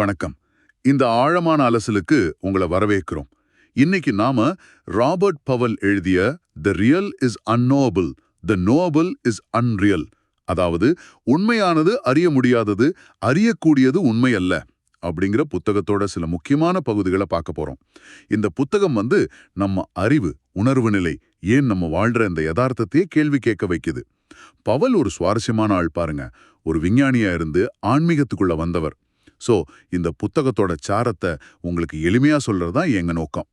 வணக்கம். இந்த ஆழமான அலசலுக்கு உங்களை வரவேற்கிறோம். இன்னைக்கு நாம ராபர்ட் பவல் எழுதிய the real is unknowable the knowable is unreal அதாவது உண்மையானது அறிய முடியாதது அறியக்கூடியது உண்மை அல்ல அப்படிங்கிற புத்தகத்தோட சில முக்கியமான பகுதிகளை பார்க்க போறோம். இந்த புத்தகம் வந்து நம்ம அறிவு உணர்வு நிலை ஏன் நம்ம வாழ்ற இந்த யதார்த்தத்தையே கேள்வி கேட்க வைக்குது. பவல் ஒரு சுவாரஸ்யமான ஆள் பாருங்க. ஒரு விஞ்ஞானியா இருந்து ஆன்மீகத்துக்குள்ள வந்தவர். சோ இந்த புத்தகத்தோட சாரத்தை உங்களுக்கு எளிமையா சொல்றதுதான் எங்க நோக்கம்.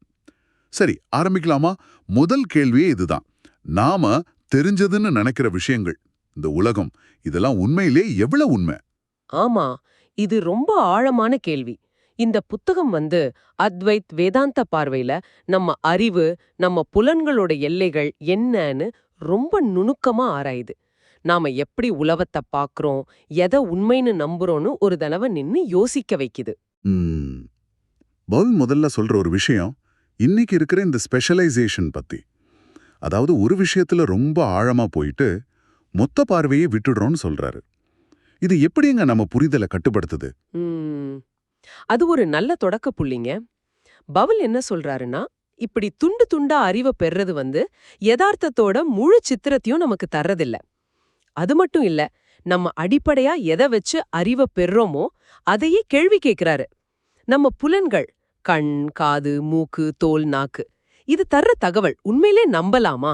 சரி ஆரம்பிக்கலாமா? முதல் கேள்வியே இதுதான். நாம தெரிஞ்சதுன்னு நினைக்கிற விஷயங்கள் இந்த உலகம் இதெல்லாம் உண்மையிலே எவ்வளவு உண்மை? ஆமா இது ரொம்ப ஆழமான கேள்வி. இந்த புத்தகம் வந்து அத்வைத் வேதாந்த பார்வையில நம்ம அறிவு நம்ம புலன்களோட எல்லைகள் என்னன்னு ரொம்ப நுணுக்கமா ஆராயுது. நாம எப்படி உலகத்தை பாக்குறோம் எதை உண்மைன்னு நம்புறோம்னு ஒரு தடவை நின்னு யோசிக்க வைக்குது. பவுல் முதல்ல சொல்ற ஒரு விஷயம் இன்னைக்கு இருக்கிற இந்த ஸ்பெஷலைசேஷன் பத்தி. அதாவது ஒரு விஷயத்துல ரொம்ப ஆழமா போயிட்டு மொத்த பார்வையை விட்டுடுறோம்னு சொல்றாரு. இது எப்படிங்க நம்ம புரிதலை கட்டுப்படுத்துது? அது ஒரு நல்ல தொடக்க புள்ளிங்க. பவுல் என்ன சொல்றாருன்னா இப்படி துண்டு துண்டா அறிவை பெறது வந்து யதார்த்தத்தோட முழு சித்திரத்தையும் நமக்கு தர்றதில்ல. அது மட்டும் இல்ல நம்ம அடிப்படையா எதை வச்சு அறிவை பெறுறோமோ அதையே கேள்வி கேட்கிறாரு நம்ம புலன்கள் கண் காது மூக்கு தோல் நாக்கு இது தர்ற தகவல் உண்மையிலே நம்பலாமா?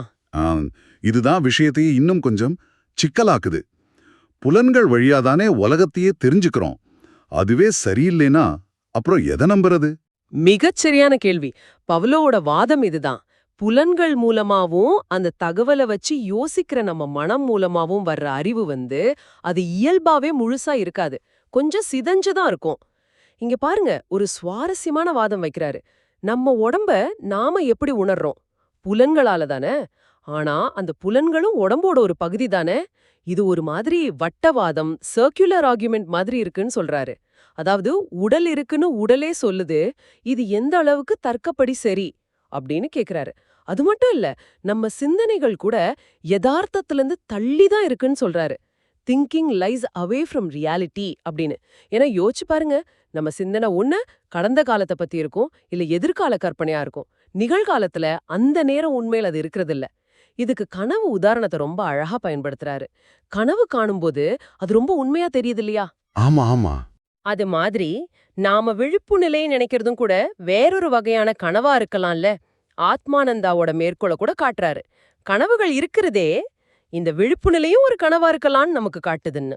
இதுதான் விஷயத்தையே இன்னும் கொஞ்சம் சிக்கலாக்குது. புலன்கள் வழியாதானே உலகத்தையே தெரிஞ்சுக்கிறோம். அதுவே சரியில்லைனா அப்புறம் எதை நம்புறது? மிகச்சரியான கேள்வி. பவுலோட வாதம் இதுதான். புலன்கள் மூலமாவும் அந்த தகவலை வச்சு யோசிக்கிற நம்ம மனம் மூலமாவும் வர்ற அறிவு வந்து அது இயல்பாவே முழுசா இருக்காது. கொஞ்சம் சிதஞ்சுதான் இருக்கும். இங்க பாருங்க ஒரு சுவாரஸ்யமான வாதம் வைக்கிறாரு. நம்ம உடம்ப நாம எப்படி உணர்றோம்? புலன்களால தானே? ஆனா அந்த புலன்களும் உடம்போட ஒரு பகுதி தானே? இது ஒரு மாதிரி வட்டவாதம் சர்க்குலர் ஆர்குமெண்ட் மாதிரி இருக்குன்னு சொல்றாரு. அதாவது உடல் இருக்குன்னு உடலே சொல்லுது இது எந்த அளவுக்கு தர்க்கப்படி சரி? அப்படின்னு கேக்குறாரு. அது மட்டும் இல்ல நம்ம சிந்தனைகள் கூட யதார்த்தத்திலிருந்து தள்ளி தான் இருக்குன்னு சொல்றாரு. Thinking lies away from reality அப்படின்னு. ஏன்னா யோசிச்சு பாருங்க நம்ம சிந்தனை ஒண்ணு கடந்த காலத்தை பத்தி இருக்கும் இல்ல எதிர்கால கற்பனையா இருக்கும். நிகழ்காலத்துல அந்த நேரம் உண்மையில அது இருக்கிறது இல்ல இதுக்கு கனவு உதாரணத்தை ரொம்ப அழகா பயன்படுத்துறாரு. கனவு காணும்போது அது ரொம்ப உண்மையா தெரியுது இல்லையா ஆமா ஆமா. அது மாதிரி நாம விழிப்பு நிலையை நினைக்கிறதும் கூட வேறொரு வகையான கனவா இருக்கலாம்ல. ஆத்மானந்தாவோட மேற்கோளை கூட காட்டுறாரு. கனவுகள் இருக்கிறதே இந்த விழிப்பு நிலையும் ஒரு கனவா இருக்கலாம்னு நமக்கு காட்டுதுன்னு.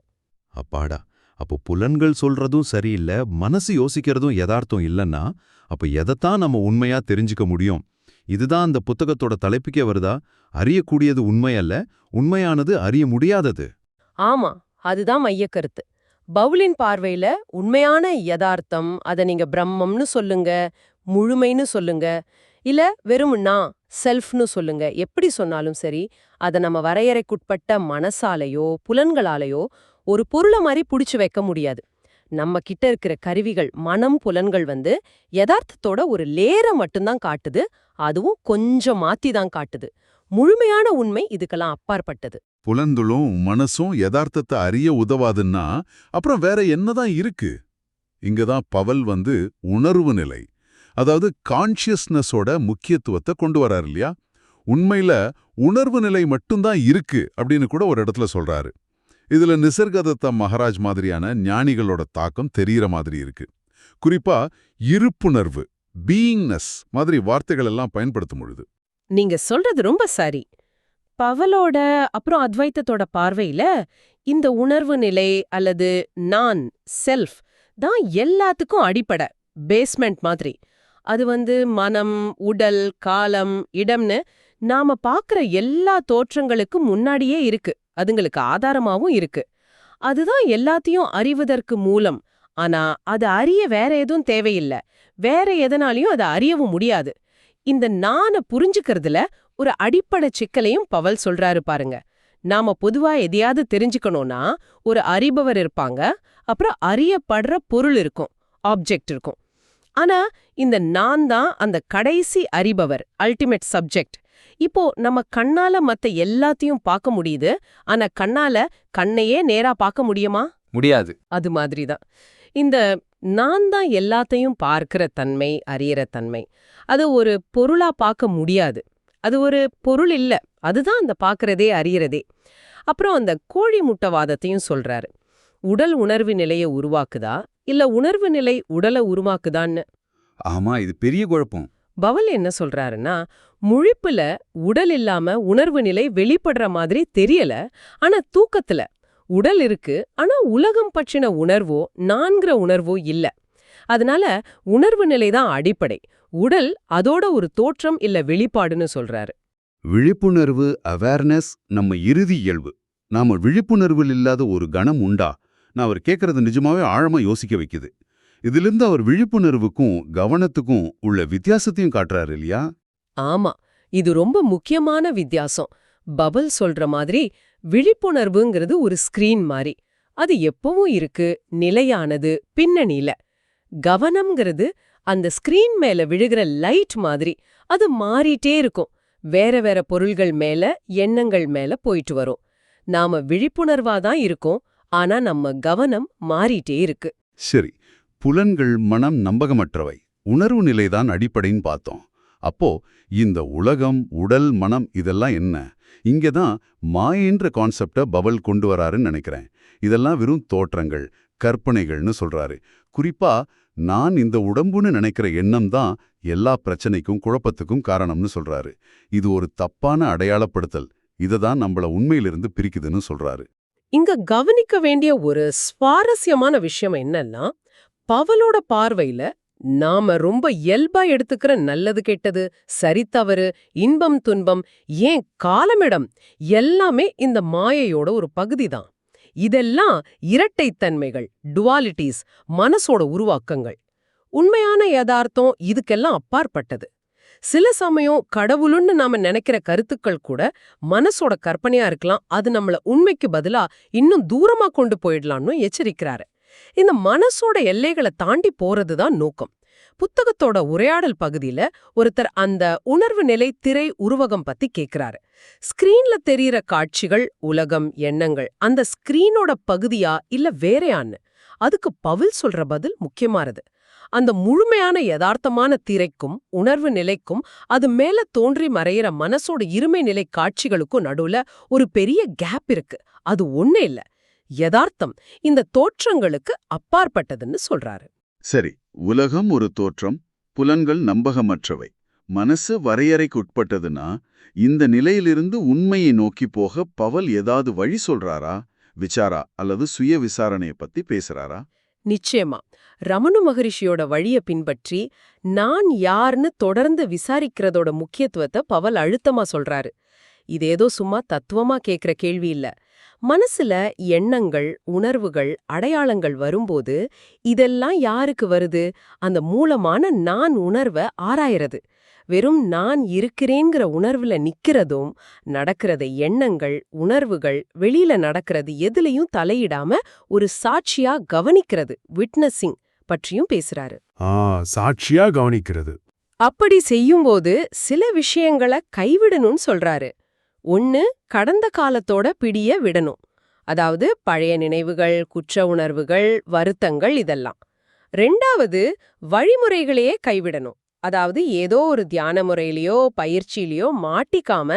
அப்பாடா அப்போ புலன்கள் சொல்றதும் சரியில்லை மனசு யோசிக்கிறதும் யதார்த்தம் இல்லைன்னா அப்ப எதைத்தான் நம்ம உண்மையா தெரிஞ்சுக்க முடியும்? இதுதான் அந்த புத்தகத்தோட தலைப்புக்கே வருதா? அறியக்கூடியது உண்மை அல்ல உண்மையானது அறிய முடியாதது. ஆமா அதுதான் மையக்கருத்து பவுலின் பார்வையில உண்மையான யதார்த்தம் அத நீங்க பிரம்மம்னு சொல்லுங்க முழுமைன்னு சொல்லுங்க இல்ல வெறும் நான் செல்ஃப்னு சொல்லுங்க. எப்படி சொன்னாலும் சரி அத நம்ம வரையறைக்குட்பட்ட மனசாலையோ புலன்களாலேயோ ஒரு பொருளை மாதிரி புடிச்சு வைக்க முடியாது. நம்ம கிட்ட இருக்கிற கருவிகள் மனம் புலன்கள் வந்து யதார்த்தத்தோட ஒரு லேரை மட்டும்தான் காட்டுது. அதுவும் கொஞ்சம் மாத்தி தான் காட்டுது. முழுமையான உண்மை இதுக்கெல்லாம் அப்பாற்பட்டது. புலன்களும் மனசும் யதார்த்தத்தை அறிய உதவாதுன்னா அப்புறம் வேற என்னதான் இருக்கு? இங்கதான் பவல் வந்து உணர்வு நிலை. அதாவது கான்ஷியஸ்னஸோட முக்கியத்துவத்தை கொண்டு வராரு இல்லையா? உண்மையில உணர்வு நிலை மட்டும்தான் இருக்கு அப்படின்னு கூட ஒரு இடத்துல சொல்றாரு. இதுல நிசர்கதத்த மகாராஜ் மாதிரியான ஞானிகளோட தாக்கம் தெரியற மாதிரி இருக்கு. குறிப்பா இருப்புணர்வு பீயிங்னஸ் மாதிரி வார்த்தைகள் எல்லாம் பயன்படுத்தும் பொழுது. நீங்க சொல்றது ரொம்ப சரி. பவலோட அப்புறம் அத்வைத்தத்தோட பார்வையில இந்த உணர்வு நிலை அல்லது நான் செல்ஃப் தான் எல்லாத்துக்கும் அடிப்படை பேஸ்மெண்ட் மாதிரி. அது வந்து மனம் உடல் காலம் இடம்னு நாம பாக்குற எல்லா தோற்றங்களுக்கும் முன்னாடியே இருக்கு. அதுங்களுக்கு ஆதாரமாவும் இருக்கு. அதுதான் எல்லாத்தையும் அறிவதற்கு மூலம். ஆனா அது அறிய வேற எதுவும் தேவையில்லை. வேற எதனாலையும் அதை அறியவும் முடியாது. இந்த நான புரிஞ்சுக்கிறதுல ஒரு அடிப்படை சிக்கலையும் பவல் சொல்றாரு பாருங்க. நாம பொதுவா எதையாவது தெரிஞ்சுக்கணும்னா ஒரு அறிபவர் இருப்பாங்க. அப்புறம் அறியப்படுற பொருள் இருக்கும். ஆப்ஜெக்ட் இருக்கும். ஆனா இந்த நான் தான் அந்த கடைசி அறிபவர் அல்டிமேட் சப்ஜெக்ட் இப்போ நம்ம கண்ணால மத்த எல்லாத்தையும் பார்க்க முடியுது ஆனா கண்ணால கண்ணையே நேரா பார்க்க முடியுமா? முடியாது. அது மாதிரி தான் இந்த நான் தான் எல்லாத்தையும் பார்க்கிற தன்மை அறியற தன்மை அது ஒரு பொருளா பார்க்க முடியாது. அது ஒரு பொருள் இல்ல அதுதான் அந்த பார்க்கறதே அறியறதே. அப்புறம் அந்த கோழி முட்டைவாதத்தையும் சொல்றாரு. உடல் உணர்வு நிலையை உருவாக்குதா இல்ல உணர்வு நிலை உடலை உருவாக்குதான்னு. ஆமா இது பெரிய குழப்பம். பவல் என்ன சொல்றாருன்னா முழிப்புல உடல் இல்லாம உணர்வு நிலை வெளிப்படுற மாதிரி தெரியல ஆனா தூக்கத்துல. உடல் இருக்கு ஆனா உலகம் பற்றின உணர்வோ நான்கிற உணர்வோ இல்ல. அதனால உணர்வு நிலை தான் அடிப்படை. உடல் அதோட ஒரு தோற்றம் இல்ல வெளிப்பாடுன்னு சொல்றாரு. விழிப்புணர்வு அவேர்னஸ் நம்ம இறுதி இயல்பு. நாம விழிப்புணர்வில் இல்லாத ஒரு கணம் உண்டா? நான் அவர் கேட்கறது நிஜமாவே ஆழமா யோசிக்க வைக்குது. இதிலிருந்து அவர் விழிப்புணர்வுக்கும் கவனத்துக்கும் உள்ள வித்தியாசத்தையும் காட்டுறாரு இல்லையா? ஆமா. இது ரொம்ப முக்கியமான வித்தியாசம். பபல் சொல்ற மாதிரி விழிப்புணர்வுங்கிறது ஒரு ஸ்கிரீன் மாதிரி அது எப்பவும் இருக்கு நிலையானது பின்னணியில. கவனம்ங்கிறது அந்த ஸ்கிரீன் மேல விழுகிற லைட் மாதிரி. அது மாறிட்டே இருக்கும். வேற வேற பொருள்கள் மேல எண்ணங்கள் மேல போயிட்டு வரும். நாம விழிப்புணர்வா தான் இருக்கோம். ஆனா நம்ம கவனம் மாறிட்டே இருக்கு. சரி புலன்கள் மனம் நம்பகமற்றவை. உணர்வு நிலைதான் அடிப்படைன்னு பார்த்தோம். அப்போ இந்த உலகம் உடல் மனம் இதெல்லாம் என்ன? இங்க தான் மாயன்ற கான்செப்டை பவல் கொண்டு வராருன்னு நினைக்கிறேன். இதெல்லாம் வெறும் தோற்றங்கள் கற்பனைகள்னு சொல்றாரு. குறிப்பா நான் இந்த உடம்புன்னு நினைக்கிற எண்ணம் தான் எல்லா பிரச்சனைக்கும் குழப்பத்துக்கும் காரணம்னு சொல்றாரு. இது ஒரு தப்பான அடையாளப்படுத்தல். இதை தான் நம்மள உண்மையிலிருந்து பிரிக்குதுன்னு சொல்றாரு. இங்க கவனிக்க வேண்டிய ஒரு சுவாரஸ்யமான விஷயம் என்னன்னா பவலோட பார்வையில நாம ரொம்ப இயல்பா எடுத்துக்கிற நல்லது கெட்டது சரி தவறு இன்பம் துன்பம் ஏன் காலமிடம் எல்லாமே இந்த மாயையோட ஒரு பகுதி தான் இதெல்லாம் இரட்டைத்தன்மைகள் டுவாலிட்டிஸ் மனசோட உருவாக்கங்கள். உண்மையான யதார்த்தம் இதுக்கெல்லாம் அப்பாற்பட்டது. சில சமயம் கடவுளுன்னு நாம நினைக்கிற கருத்துக்கள் கூட மனசோட கற்பனையா இருக்கலாம். அது நம்மள உண்மைக்கு பதிலா இன்னும் தூரமா கொண்டு போயிடலாம்னு எச்சரிக்கிறாரு. இந்த மனசோட எல்லைகளை தாண்டி போறதுதான் நோக்கம். புத்தகத்தோட உரையாடல் பகுதியில ஒருத்தர் அந்த உணர்வு நிலை திரை உருவகம் பத்தி கேக்குறாரு. ஸ்கிரீன்ல தெரியற காட்சிகள் உலகம் எண்ணங்கள் அந்த ஸ்கிரீனோட பகுதியா இல்ல வேறையான்னு? அதுக்கு பவில் சொல்ற பதில் முக்கியமானது அந்த முழுமையான யதார்த்தமான திரைக்கும் உணர்வு நிலைக்கும் அது மேல தோன்றி மறையிற மனசோட இருமை நிலை காட்சிகளுக்கும் நடுவுல ஒரு பெரிய கேப் இருக்கு. அது ஒண்ணே இல்ல. யதார்த்தம் இந்த தோற்றங்களுக்கு அப்பாற்பட்டதுன்னு சொல்றாரு. சரி உலகம் ஒரு தோற்றம் புலன்கள் நம்பகமற்றவை. மனசு வரையறைக்குட்பட்டதுன்னா இந்த நிலையிலிருந்து உண்மையை நோக்கி போக பவல் ஏதாவது வழி சொல்றாரா? விசாரா அல்லது சுய விசாரணையை பத்தி பேசுறாரா? நிச்சயமா. ரமணு மகரிஷியோட வழிய பின்பற்றி நான் யார்னு தொடர்ந்து விசாரிக்கிறதோட முக்கியத்துவத்தை பவல் அழுத்தமா சொல்றாரு. இது ஏதோ சும்மா தத்துவமா கேக்குற கேள்வி இல்ல. மனசுல எண்ணங்கள் உணர்வுகள் அடையாளங்கள் வரும்போது இதெல்லாம் யாருக்கு வருது? அந்த மூலமான நான் உணர்வை ஆராயறது. வெறும் நான் இருக்கிறேங்கிற உணர்வுல நிக்கிறதும் நடக்கிறத எண்ணங்கள் உணர்வுகள் வெளியில நடக்கிறது எதுலயும் தலையிடாம ஒரு சாட்சியா கவனிக்கிறது. விட்னஸிங் பற்றியும் பேசுறாரு. ஆ சாட்சியா கவனிக்கிறது. அப்படி செய்யும்போது சில விஷயங்களை கைவிடணும்னு சொல்றாரு. ஒன்னு கடந்த காலத்தோட பிடிய விடணும். அதாவது பழைய நினைவுகள் குற்ற உணர்வுகள் வருத்தங்கள் இதெல்லாம். ரெண்டாவது வழிமுறைகளையே கைவிடணும். அதாவது ஏதோ ஒரு தியான முறையிலயோ பயிற்சியிலயோ மாட்டிக்காம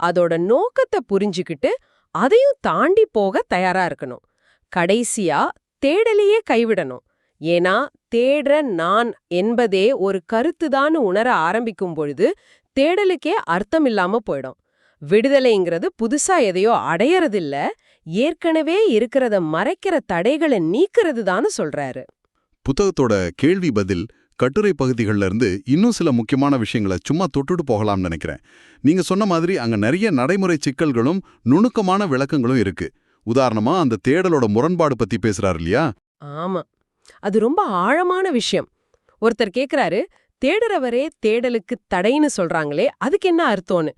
அதோட நோக்கத்தை புரிஞ்சுக்கிட்டு அதையும் தாண்டி போக தயாரா இருக்கணும். கடைசியா தேடலையே கைவிடணும். ஏன்னா தேடுற நான் என்பதே ஒரு கருத்துதான்னு உணர ஆரம்பிக்கும் பொழுது தேடலுக்கே அர்த்தம் இல்லாம போயிடும். விடுதலைங்கிறது புதுசா எதையோ அடையறதில்ல. ஏற்கனவே இருக்கிறத மறைக்கிற தடைகளை நீக்கிறது சொல்றாரு. புத்தகத்தோட கேள்வி பதில் கட்டுரை பகுதிகள்ல இருந்து இன்னும் சில முக்கியமான விஷயங்களை சும்மா தொட்டுட்டு போகலாம்னு நினைக்கிறேன். நீங்க சொன்ன மாதிரி அங்க நிறைய நடைமுறை சிக்கல்களும் நுணுக்கமான விளக்கங்களும் இருக்கு. உதாரணமா அந்த தேடலோட முரண்பாடு பத்தி பேசுறாரு இல்லையா? ஆமா. அது ரொம்ப ஆழமான விஷயம். ஒருத்தர் கேக்குறாரு தேடுறவரே தேடலுக்கு தடைன்னு சொல்றாங்களே அதுக்கு என்ன அர்த்தம்னு?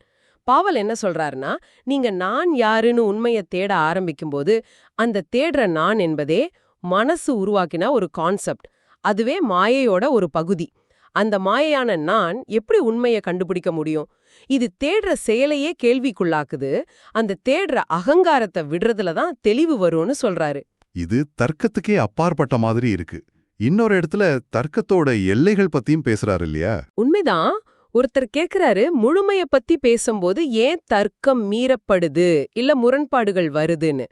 பாவல் என்ன சொல்றாருன்னா நீங்க நான் யாருன்னு உண்மைய தேட ஆரம்பிக்கும்போது அந்த தேடுற நான் என்பதே மனசு உருவாக்கின ஒரு கான்செப்ட் அதுவே மாயையோட ஒரு பகுதி. அந்த மாயையான நான் எப்படி உண்மையை கண்டுபிடிக்க முடியும்? இது தேடுற செயலையே கேள்விக்குள்ளாக்குது. அந்த தேடுற அகங்காரத்தை விடுறதுல தான் தெளிவு வரும்னு சொல்றாரு. இது தர்க்கத்துக்கே அப்பாற்பட்ட மாதிரி இருக்கு. இன்னொரு இடத்துல தர்க்கத்தோட எல்லைகள் பத்தியும் பேசுறாரு இல்லையா? உண்மைதான். ஒருத்தர் கேக்குறாரு முழுமைய பத்தி பேசும்போது ஏன் தர்க்கம் மீறப்படுது? இல்ல முரண்பாடுகள் வருதுன்னு.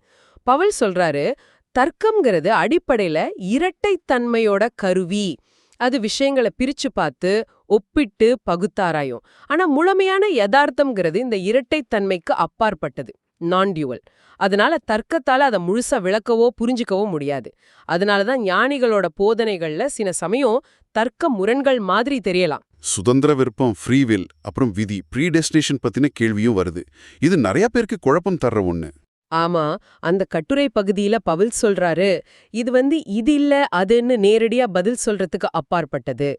பவல் சொல்றாரு தர்க்கம்ங்கிறது அடிப்படையில இரட்டைத்தன்மையோட கருவி. அது விஷயங்களை பிரிச்சு பார்த்து ஒப்பிட்டு பகுத்தாராயும். ஆனா முழுமையான யதார்த்தம்ங்கிறது இந்த இரட்டைத்தன்மைக்கு அப்பாற்பட்டது. நான் டியூவல் அதனால தர்க்கத்தால அதை முழுசா விளக்கவோ புரிஞ்சுக்கவோ முடியாது. அதனால தான் ஞானிகளோட போதனைகள்ல சில சமயம் தர்க்க முரண்கள் மாதிரி தெரியலாம். சுதந்திர விருப்பம் ஃப்ரீவில் அப்புறம் விதி ப்ரீடெஸ்டினேஷன் பத்தின கேள்வியும் வருது. இது நிறைய பேருக்கு குழப்பம் தர்ற ஒன்று ஆமா அந்த கட்டுரை பகுதியில பவுல் சொல்றாரு இது வந்து இது இல்ல அதுன்னு நேரடியா பதில் சொல்றதுக்கு அப்பாற்பட்டது.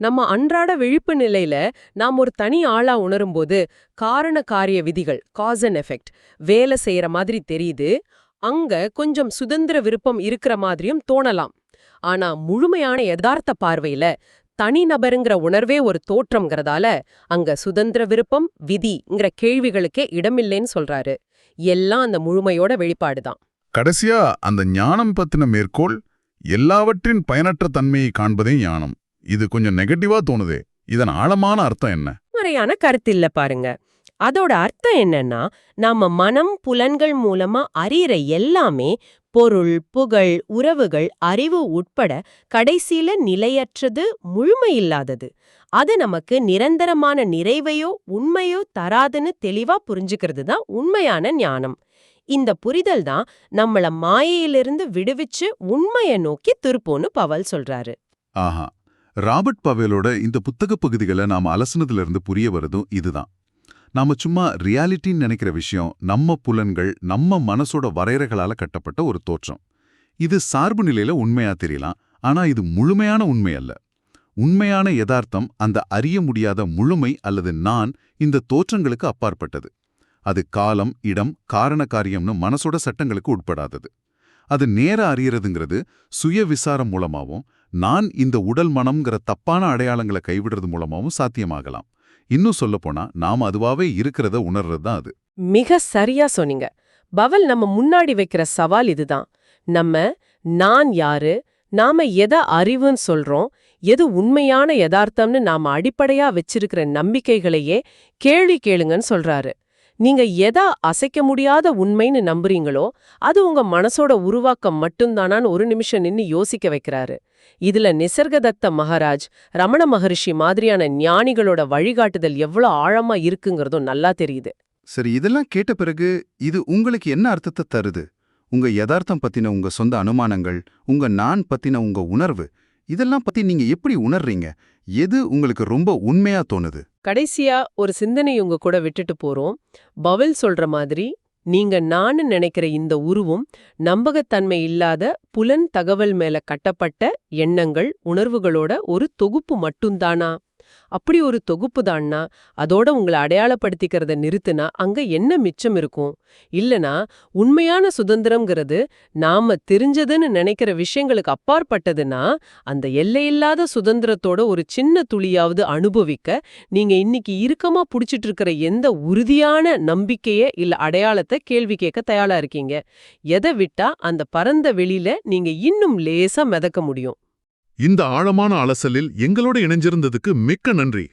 நம்ம அன்றாட விழிப்பு நிலையில நாம் ஒரு தனி ஆளா உணரும்போது காரண காரிய விதிகள் காஸ் அண்ட் எஃபெக்ட் வேலை செய்யற மாதிரி தெரியுது அங்க கொஞ்சம் சுதந்திர விருப்பம் இருக்கிற மாதிரியும் தோணலாம். ஆனா முழுமையான யதார்த்த பார்வையில தனிநபருங்கிற உணர்வே ஒரு தோற்றம்ங்கிறதால அங்க சுதந்திர விருப்பம் விதிங்கிற கேள்விகளுக்கே இடமில்லைன்னு சொல்றாரு. எல்லாம் அந்த முழுமையோட வெளிப்பாடுதான். கடைசியா அந்த ஞானம் பத்தின மேற்கோள் எல்லாவற்றின் பயனற்ற தன்மையை காண்பதே ஞானம். இது கொஞ்சம் நெகட்டிவா தோணுதே. இதன் ஆழமான அர்த்தம் என்ன? முறையான கருத்தில்ல பாருங்க. அதோட அர்த்தம் என்னன்னா நாம மனம் புலன்கள் மூலமா அறியற எல்லாமே பொருள் புகழ் உறவுகள் அறிவு உட்பட கடைசியில நிலையற்றது முழுமையில்லாதது அது நமக்கு நிரந்தரமான நிறைவையோ உண்மையோ தராதுன்னு தெளிவா புரிஞ்சுக்கிறது தான் உண்மையான ஞானம். இந்த புரிதல் தான் நம்மள மாயையிலிருந்து விடுவிச்சு உண்மைய நோக்கி திருப்போன்னு பவல் சொல்றாரு. ஆஹா. ராபர்ட் பவேலோட இந்த புத்தக பகுதிகளை நாம அலசுனதுல இருந்து புரிய வரதும் இதுதான். நாம சும்மா ரியாலிட்டின்னு நினைக்கிற விஷயம் நம்ம புலன்கள் நம்ம மனசோட வரையறைகளால கட்டப்பட்ட ஒரு தோற்றம். இது சார்பு நிலையில உண்மையா தெரியலாம் ஆனா இது முழுமையான உண்மை அல்ல. உண்மையான யதார்த்தம் அந்த அறிய முடியாத முழுமை அல்லது நான் இந்த தோற்றங்களுக்கு அப்பாற்பட்டது. அது காலம் இடம் காரண காரியம்னு மனசோட சட்டங்களுக்கு உட்படாதது. அது நேர அறியறதுங்கிறது சுய விசாரம் மூலமாவும் நான் இந்த உடல் மனம்ங்கிற தப்பான அடையாளங்களை கைவிடுறது மூலமாவும் சாத்தியமாகலாம். இன்னும் சொல்லப்போனா நாம அதுவாவே இருக்கிறத உணர்றது தான் அது. மிக சரியா சொன்னீங்க. பவல் நம்ம முன்னாடி வைக்கிற சவால் இதுதான். நம்ம நான் யாரு நாம எதை அறிவுன்னு சொல்றோம் எது உண்மையான யதார்த்தம்னு நாம அடிப்படையா வச்சிருக்கிற நம்பிக்கைகளையே கேள்வி கேளுங்கன்னு சொல்றாரு. நீங்க எதா அசைக்க முடியாத உண்மைன்னு நம்புறீங்களோ அது உங்க மனசோட உருவாக்கம் மட்டும்தானான்னு ஒரு நிமிஷம் நின்னு யோசிக்க வைக்கிறாரு. இதுல நிசர்கதத்த மகாராஜ் ரமண மகரிஷி மாதிரியான ஞானிகளோட வழிகாட்டுதல் எவ்வளவு ஆழமா இருக்குங்கிறதும் நல்லா தெரியுது. சரி இதெல்லாம் கேட்ட பிறகு இது உங்களுக்கு என்ன அர்த்தத்தை தருது? உங்க யதார்த்தம் பத்தின உங்க சொந்த அனுமானங்கள் உங்க நான் பத்தின உங்க உணர்வு இதெல்லாம் பத்தி நீங்க எப்படி உணர்றீங்க? எது உங்களுக்கு ரொம்ப உண்மையா தோணுது? கடைசியா ஒரு சிந்தனை உங்க கூட விட்டுட்டு போறோம். பவல் சொல்ற மாதிரி நீங்க நானு நினைக்கிற இந்த உருவும் நம்பகத்தன்மை இல்லாத புலன் தகவல் மேல கட்டப்பட்ட எண்ணங்கள் உணர்வுகளோட ஒரு தொகுப்பு மட்டும்தானா? அப்படி ஒரு தொகுப்பு தான்னா அதோட உங்களை அடையாளப்படுத்திக்கிறத நிறுத்துனா அங்க என்ன மிச்சம் இருக்கும்? இல்லனா உண்மையான சுதந்திரம்ங்கிறது நாம தெரிஞ்சதுன்னு நினைக்கிற விஷயங்களுக்கு அப்பாற்பட்டதுன்னா அந்த எல்லையில்லாத சுதந்திரத்தோட ஒரு சின்ன துளியாவது அனுபவிக்க நீங்க இன்னைக்கு இறுக்கமா புடிச்சிட்டு இருக்கிற எந்த உறுதியான நம்பிக்கைய இல்ல அடையாளத்தை கேள்வி கேட்க தயாரா இருக்கீங்க? எதை விட்டா அந்த பரந்த வெளியில நீங்க இன்னும் லேசா மிதக்க முடியும்? இந்த ஆழமான அலசலில் எங்களோட இணைஞ்சிருந்ததுக்கு மிக்க நன்றி.